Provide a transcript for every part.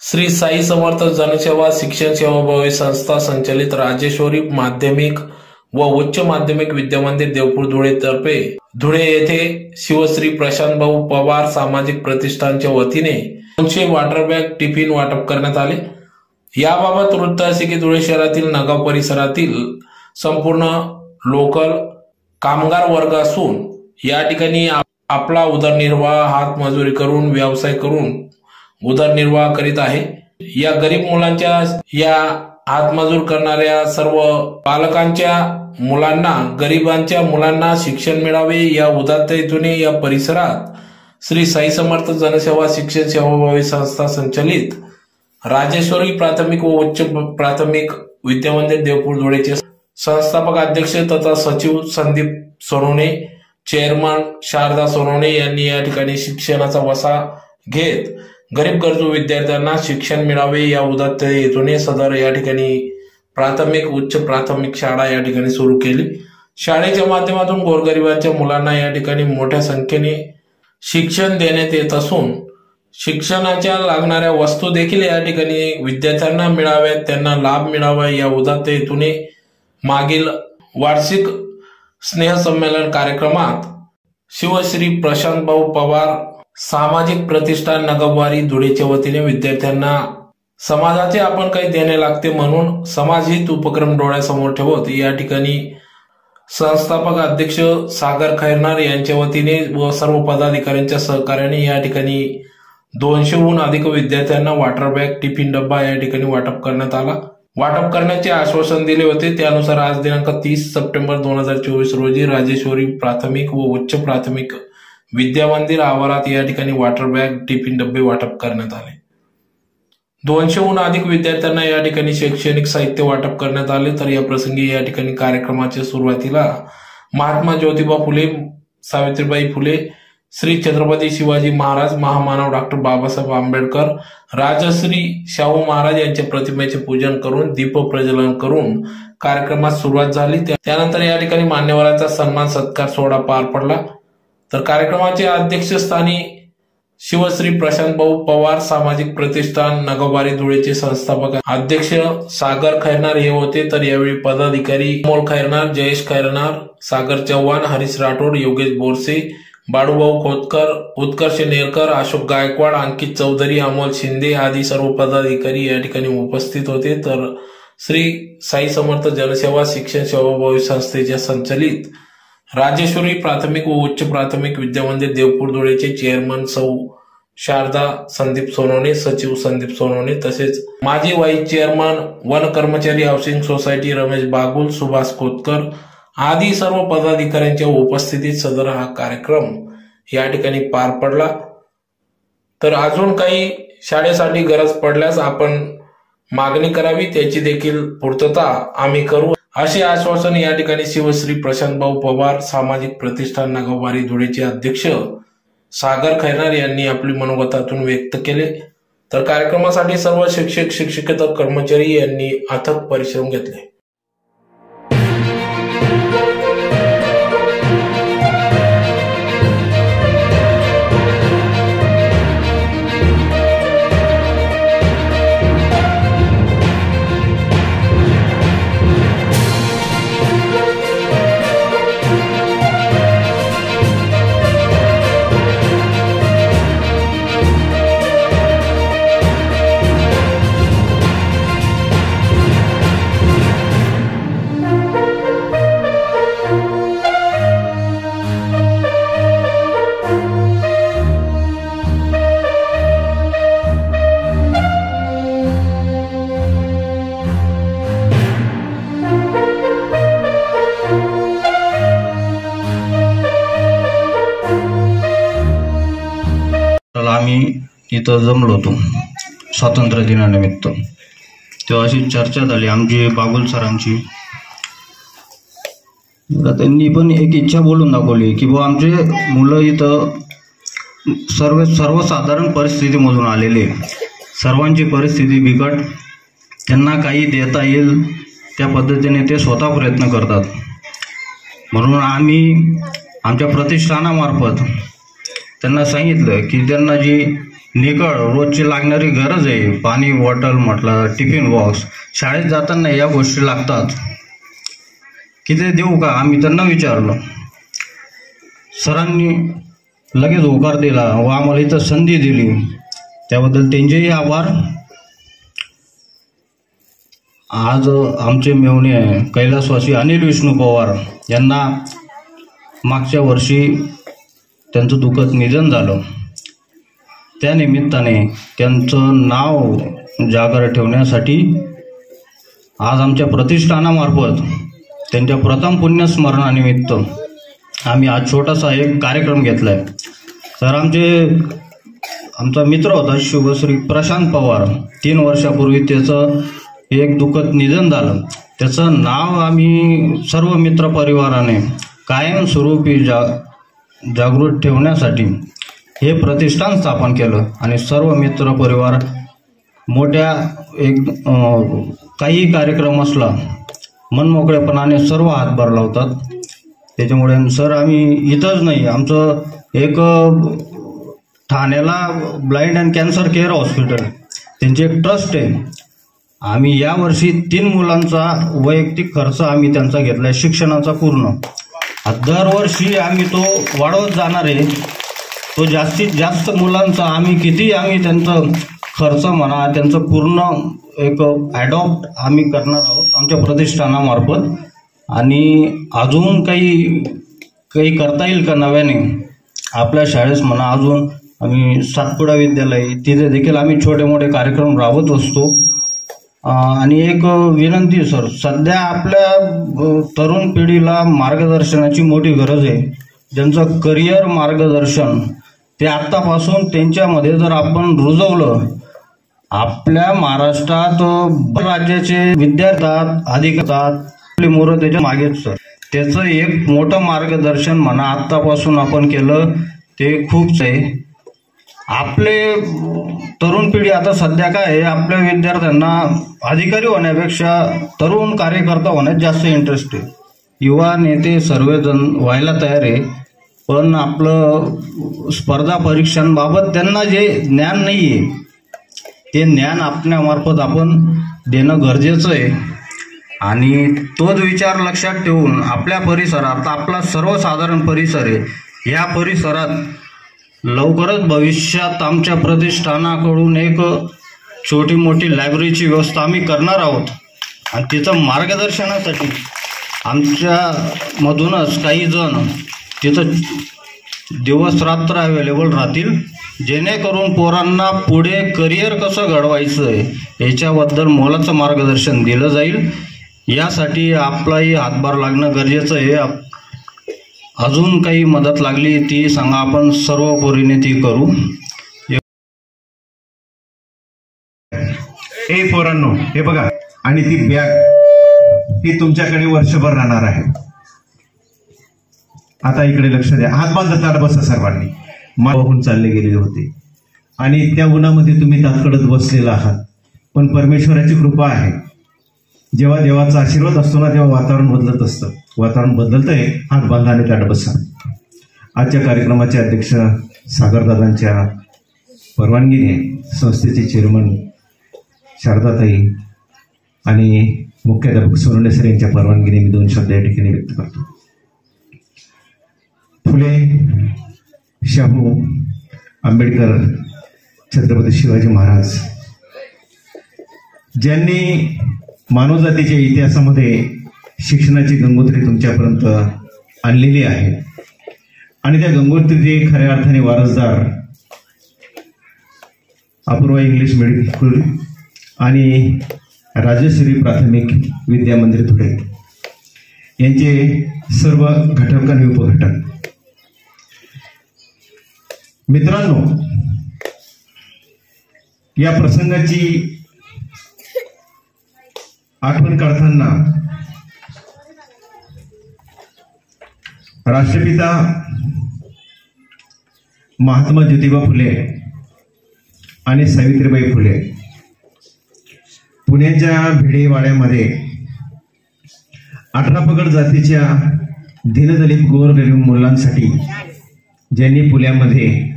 श्री साई समर्थ जनसेवा शिक्षण सेवाभावी संस्था संचालित राजेश्वरी माध्यमिक व उच्च माध्यमिक विद्यामंदिर देवपूर धुळे तर्फे धुळे येथे शिवश्री प्रशांत भाऊ पवार सामाजिक प्रतिष्ठानच्या वतीने दोनशे वॉटर बॅग टिफिन वाटप करण्यात आले. याबाबत वृत्त असे की धुळे शहरातील नगाव परिसरातील संपूर्ण लोकल कामगार वर्ग असून या ठिकाणी आपला उदरनिर्वाह हातमजुरी करून व्यवसाय करून उदरनिर्वाह करीत आहे. या गरीब मुलांच्या या हातमजूर करणाऱ्या सर्व पालकांच्या मुलांना गरिबांच्या मुलांना शिक्षण मिळावे या उदात्ततेने या परिसरात श्री साई समर्थ जनसेवा शिक्षण सेवाभावी संस्था संचलित राजेश्वरी प्राथमिक व उच्च प्राथमिक विद्यामंदिर देवपूर धुळेचे संस्थापक अध्यक्ष तथा सचिव संदीप सोनवणे चेअरमन शारदा सोनवणे यांनी या ठिकाणी शिक्षणाचा वसा घेत गरीब गरजू विद्यार्थ्यांना शिक्षण मिळावे या उदात्त हेतूने सदर या ठिकाणी प्राथमिक उच्च प्राथमिक शाळा या ठिकाणी सुरू केली. शाळेच्या माध्यमातून गोरगरिबांच्या मुलांना या ठिकाणी मोठ्या संख्येने शिक्षण देण्यात येत असून शिक्षणाच्या लागणाऱ्या वस्तू देखील या ठिकाणी विद्यार्थ्यांना मिळाव्यात त्यांना लाभ मिळावा या उदात्त हेतूने मागील वार्षिक स्नेहसंमेलन कार्यक्रमात शिवश्री प्रशांत भाऊ पवार सामाजिक प्रतिष्ठान नगरवारी धुळेच्या वतीने विद्यार्थ्यांना समाजाचे आपण काही देणे लागते म्हणून समाजहित उपक्रम डोळ्यासमोर ठेवत या ठिकाणी संस्थापक अध्यक्ष सागर खैरनार यांच्या वतीने व सर्व पदाधिकाऱ्यांच्या सहकार्याने या ठिकाणी दोनशेहून अधिक विद्यार्थ्यांना वॉटर बॅग टिफिन डब्बा या ठिकाणी वाटप करण्यात आला. वाटप करण्याचे आश्वासन दिले होते. त्यानुसार आज दिनांक तीस सप्टेंबर दोन हजार चोवीस रोजी राजेश्वरी प्राथमिक व उच्च प्राथमिक विद्यामंदिर आवारात या ठिकाणी वॉटर बॅग टिफिन डब्बे वाटप करण्यात आले. दोनशेहून अधिक विद्यार्थ्यांना या ठिकाणी शैक्षणिक साहित्य वाटप करण्यात आले. तर या प्रसंगी या ठिकाणी कार्यक्रमाच्या सुरुवातीला महात्मा ज्योतिबा फुले सावित्रीबाई फुले श्री छत्रपती शिवाजी महाराज महामानव डॉक्टर बाबासाहेब आंबेडकर राजश्री शाहू महाराज यांच्या प्रतिमेचे पूजन करून दीप प्रज्वलन करून कार्यक्रमात सुरुवात झाली. त्यानंतर या ठिकाणी मान्यवरांचा सन्मान सत्कार सोहळा पार पडला. तर कार्यक्रमाच्या अध्यक्षस्थानी शिवश्री प्रशांत भाऊ पवार सामाजिक प्रतिष्ठान नगोबारी धुळेचे संस्थापक अध्यक्ष सागर खैरनार हे होते. तर यावेळी पदाधिकारी अमोल खैरनार जयेश खैरनार सागर चव्हाण हरीश राठोड योगेश बोरसे बाळूभाऊ खोतकर उत्कर्ष नेरकर अशोक गायकवाड अंकित चौधरी अमोल शिंदे आदी सर्व पदाधिकारी या ठिकाणी उपस्थित होते. तर श्री साई समर्थ जनसेवा शिक्षण सेवाभावी संस्थेच्या संचलित राजेश्वरी प्राथमिक व उच्च प्राथमिक विद्यामंदिर देवपूर धुळेचे चेअरमन सौ शारदा संदीप सोनवणे सचिव संदीप सोनवणे तसेच माजी वाईस चेअरमन वन कर्मचारी हाऊसिंग सोसायटी रमेश बागुल सुभाष कोतकर आदी सर्व पदाधिकाऱ्यांच्या उपस्थितीत सदर हा कार्यक्रम या ठिकाणी पार पडला. तर अजून काही शाळेसाठी गरज पडल्यास आपण मागणी करावी त्याची देखील पूर्तता आम्ही करू. असे आश्वासन या ठिकाणी शिवश्री प्रशांत भाऊ पवार सामाजिक प्रतिष्ठान नागोबारी धुळेचे अध्यक्ष सागर खैरनार यांनी आपली मनोगतातून व्यक्त केले. तर कार्यक्रमासाठी सर्व शिक्षक शिक्षकेतर कर्मचारी यांनी अथक परिश्रम घेतले. इथं जमलो होतो. स्वातंत्र्य दिनानिमित्त. तेव्हा अशी चर्चा झाली आमची बागुल सरांची. त्यांनी पण एक इच्छा बोलून दाखवली की बुवा आमचे मुलं इथं सर्व सर्वसाधारण परिस्थितीमधून आलेले सर्वांची परिस्थिती बिकट. त्यांना काही देता येईल त्या पद्धतीने ते स्वतः प्रयत्न करतात. म्हणून आम्ही आमच्या प्रतिष्ठानामार्फत त्यांना सांगितलं की त्यांना जी निकळ रोजची लागणारी गरज आहे. पाणी बॉटल म्हटलं टिफिन बॉक्स. शाळेत जाताना या गोष्टी लागतात. की ते देऊ का? आम्ही त्यांना विचारलं. सरांनी लगेच होकार दिला व आम्हाला इथं संधी दिली. त्याबद्दल त्यांचेही आभार. आज आमचे मेवणे कैलासवासी अनिल विष्णू पवार यांना मागच्या वर्षी त्यांचं दुःखद निधन झालं. त्या निमित्ताने त्यांचं नाव जागर ठेवण्यासाठी आज आमच्या प्रतिष्ठानामार्फत त्यांच्या प्रथम पुण्यस्मरणानिमित्त आम्ही आज छोटासा एक कार्यक्रम घेतला आहे तर आमचे आमचा मित्र होता शुभश्री प्रशांत पवार. तीन वर्षापूर्वी त्याचं एक दुःखद निधन झालं. त्याचं नाव आम्ही सर्व मित्र परिवाराने कायमस्वरूपी जा जागृत ठेवण्यासाठी हे प्रतिष्ठान स्थापन केलं आणि सर्व मित्र परिवार मोठ्या एक काही कार्यक्रम असला मनमोकळेपणाने सर्व हातभार लावतात त्याच्यामुळे सर आम्ही इथंच नाही आमचं एक ठाण्याला blind and cancer care hospital त्यांची एक ट्रस्ट आहे. आम्ही यावर्षी तीन मुलांचा वैयक्तिक खर्च आम्ही त्यांचा घेतलाय शिक्षणाचा पूर्ण. दरवर्षी आम्ही तो वाढवत जाणार आहे. तो जास्तीत जास्त मुलांचा आम्ही किती आम्ही त्यांचं खर्च म्हणा त्यांचं पूर्ण एक ॲडॉप्ट आम्ही करणार आहोत आमच्या प्रतिष्ठानामार्फत. आणि अजून काही काही करता येईल का नव्याने? आपल्या शाळेस म्हणा अजून आम्ही सातपुडा विद्यालय तिथे देखील आम्ही छोटे मोठे कार्यक्रम राबवत असतो. आणि एक विनंती सर सध्या आपल्या तरुण पिढीला मार्गदर्शनाची मोठी गरज आहे. ज्यांचं करिअर मार्गदर्शन ते आत्तापासून त्यांच्यामध्ये जर आपण रुजवलं आपल्या महाराष्ट्रात राज्याचे विद्यार्थ्यात अधिकतात आपली मोरं त्याच्या मागेच सर. त्याचं एक मोठं मार्गदर्शन म्हणा आत्तापासून आपण केलं ते खूपच आहे. आपले तरुण पिढी आता सध्या काय आहे आपल्या विद्यार्थ्यांना अधिकारी होण्यापेक्षा तरुण कार्यकर्ता होण्यात जास्त इंटरेस्ट आहे. युवा नेते सर्वजण व्हायला तयार आहे. पण आपलं स्पर्धा परीक्षांबाबत त्यांना जे ज्ञान नाही आहे ते ज्ञान आपल्यामार्फत आपण देणं गरजेचं आहे. आणि तोच विचार लक्षात ठेवून आपल्या परिसरात आपला सर्वसाधारण परिसर आहे या परिसरात लवकरच भविष्यात आमच्या प्रतिष्ठानाकडून एक छोटी मोठी लायब्ररीची व्यवस्था आम्ही करणार आहोत. आणि तिथं मार्गदर्शनासाठी आमच्यामधूनच काही जण तिथं दिवस रात्र अवेलेबल राहतील. जेणेकरून पोरांना पुढे करिअर कसं घडवायचं आहे याच्याबद्दल मोलाचं मार्गदर्शन दिलं जाईल. यासाठी आपलाही हातभार लागणं गरजेचं आहे. अजून काही मदत लागली ती सांगा आपण सर्व पोरीने ती करू. ए पोरांनो हे बघा. आणि ती बॅग ती तुमच्याकडे वर्षभर राहणार आहे. आता इकडे लक्ष द्या. हात बांधतात बसा सर्वांनी. मागून चालले गेलेले होते. आणि त्या उन्हामध्ये तुम्ही तातकडत बसलेला आहात. पण परमेश्वराची कृपा आहे. जेव्हा देवाचा आशीर्वाद असतो ना तेव्हा वातावरण बदलत असतं. वातावरण बदलतंय हात बांधा आणि ताट बसा. आजच्या कार्यक्रमाचे अध्यक्ष सागरदादांच्या परवानगीने संस्थेचे चेअरमन शारदाताई आणि मुख्याध्यापक सोनले सर यांच्या परवानगीने मी दोन शब्द या ठिकाणी व्यक्त करतो. फुले शाहू आंबेडकर छत्रपती शिवाजी महाराज. ज्यांनी मानवजातीच्या इतिहासामध्ये शिक्षणाची गंगोत्री तुमच्यापर्यंत आणलेली आहे आणि त्या गंगोत्रीचे खऱ्या अर्थाने वारसदार अपूर्वा इंग्लिश मिडियम स्कूल आणि राजश्री प्राथमिक विद्या मंदिर धुळे. यांचे सर्व घटक आणि उपघटक मित्रांनो या प्रसंगाची आठवण काढताना राष्ट्रपिता महात्मा ज्योतिबा फुले आणि सावित्रीबाई फुले पुण्याच्या भिडेवाड्यामध्ये अठरा पगड जातीच्या दिनदलित गोरगरीब मुलांसाठी ज्यांनी पुण्यामध्ये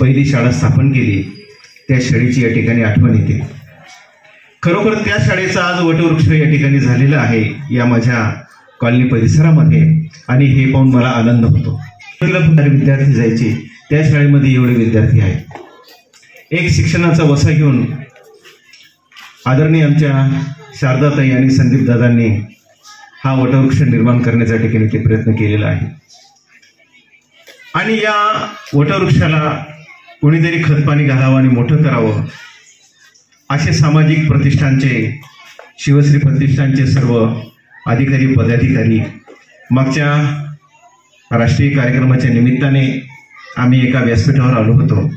पहिली शाळा स्थापन केली. त्या शाळेची या ठिकाणी आठवण येते. खरोखर त्या शाळेचा आज वटवृक्ष या ठिकाणी झालेला आहे या माझ्या कॉलनी परिसरामध्ये आणि हे पाहून मला आनंद होतो. विद्यार्थी जायचे त्या शाळेमध्ये एवढे विद्यार्थी आहेत. एक शिक्षणाचा वसा घेऊन आदरणीय आमच्या शारदाताई आणि संदीप दादांनी हा वटवृक्ष निर्माण करण्याच्या ठिकाणी ते प्रयत्न केलेला आहे. आणि या वटवृक्षाला कोणीतरी खतपाणी घालावं आणि मोठं करावं असे सामाजिक प्रतिष्ठानचे शिवश्री प्रतिष्ठानचे सर्व अधिकारी पदाधिकारी मागच्या राष्ट्रीय कार्यक्रमाच्या निमित्ताने आम्ही एका व्यासपीठावर आलो होतो.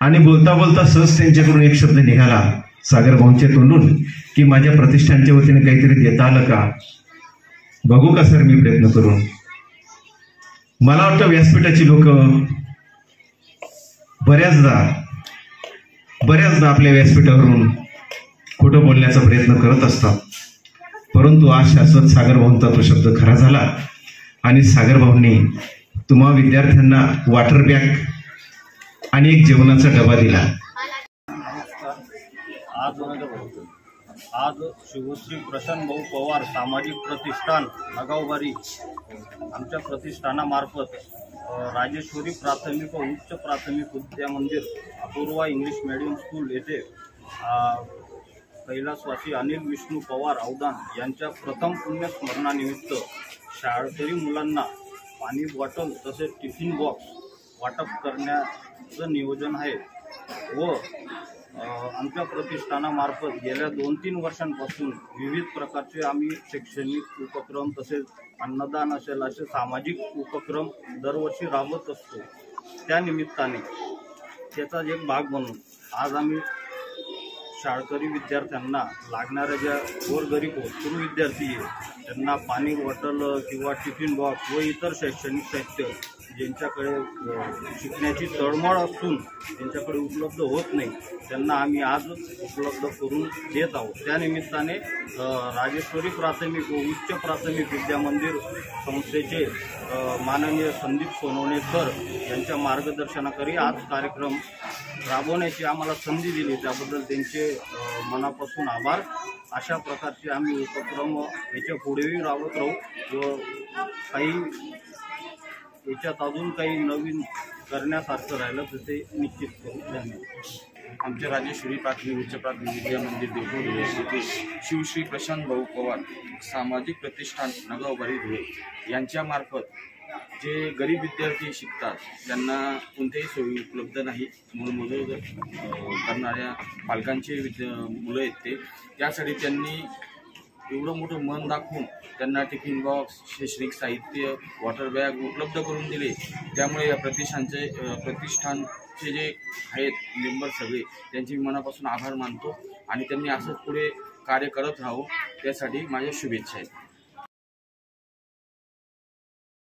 आणि बोलता बोलता सहज त्यांच्याकडून एक शब्द निघाला सागर भाऊंच्या तोंडून की माझ्या प्रतिष्ठानच्या वतीने काहीतरी देता आलं का? बघू का सर मी प्रयत्न करून? मला वाटतं व्यासपीठाची लोक बऱ्याचदा बऱ्याचदा आपल्या व्यासपीठावरून खोटं बोलण्याचा प्रयत्न करत असतात. परंतु आज शाश्वत सागरभाऊंचा तो शब्द खरा झाला आणि सागरभाऊंनी तुम्हा विद्यार्थ्यांना वॉटर बॅग आणि एक जेवणाचा डबा दिला. आज आज शिवश्री प्रशांत भाऊ पवार सामाजिक प्रतिष्ठान नगावबारी आमच्या प्रतिष्ठानामार्फत राजेश्वरी प्राथमिक व उच्च प्राथमिक विद्या मंदिर अपूर्वा इंग्लिश मीडियम स्कूल येथे कैलासवासी अनिल विष्णू पवार अवदान यांच्या प्रथम पुण्यस्मरणानिमित्त शाळकरी मुलांना पाणी बॉटल तसेच टिफिन बॉक्स वाटप करण्याचं नियोजन आहे व आमच्या प्रतिष्ठानामार्फत गेल्या दोन तीन वर्षांपासून विविध प्रकारचे आम्ही शैक्षणिक उपक्रम तसेच अन्नदान असेल असे सामाजिक उपक्रम दरवर्षी राबवत असतो. त्या निमित्ताने त्याचाच एक भाग म्हणून आज आम्ही शाळकरी विद्यार्थ्यांना लागणाऱ्या ज्या गोरगरीब होतकरू विद्यार्थी आहे त्यांना पाणी बॉटल किंवा टिफिन बॉक्स व इतर शैक्षणिक साहित्य ज्यांच्याकडे शिकण्याची तळमळ असून त्यांच्याकडे उपलब्ध होत नाही त्यांना आम्ही आज उपलब्ध करून देत आहोत. त्यानिमित्ताने राजेश्वरी प्राथमिक व उच्च प्राथमिक विद्या मंदिर संस्थेचे माननीय संदीप सोनवणे सर यांच्या मार्गदर्शनाखाली आज कार्यक्रम राबवण्याची आम्हाला संधी दिली. त्याबद्दल त्यांचे मनापासून आभार. अशा प्रकारचे आम्ही उपक्रम याच्या पुढेही राबवत राहू व काही याच्यात अजून काही नवीन करण्यासारखं राहिलं तर ते निश्चित करू. धन्यवाद. आमचे राजेश्वरी प्राथमिक उच्च प्राथमिक विद्या मंदिर देवपूर येथे शिवश्री प्रशांत भाऊ पवार सामाजिक प्रतिष्ठान नगावबारी धुळे यांच्यामार्फत जे गरीब विद्यार्थी शिकतात त्यांना कोणत्याही सोयी उपलब्ध नाही. म्हणून मजूर करणाऱ्या पालकांचे विद्या मुलं आहेत ते. त्यासाठी त्यांनी एवढं मोठं मन दाखवून त्यांना टिफिन बॉक्स शैक्षणिक साहित्य वॉटर बॅग उपलब्ध करून दिले. त्यामुळे या प्रतिष्ठानचे प्रतिष्ठान चे जे आहेत मेंबर सगळे त्यांचे मी मनापासून आभार मानतो. आणि त्यांनी असंच पुढे कार्य करत राहू त्यासाठी माझ्या शुभेच्छा आहेत.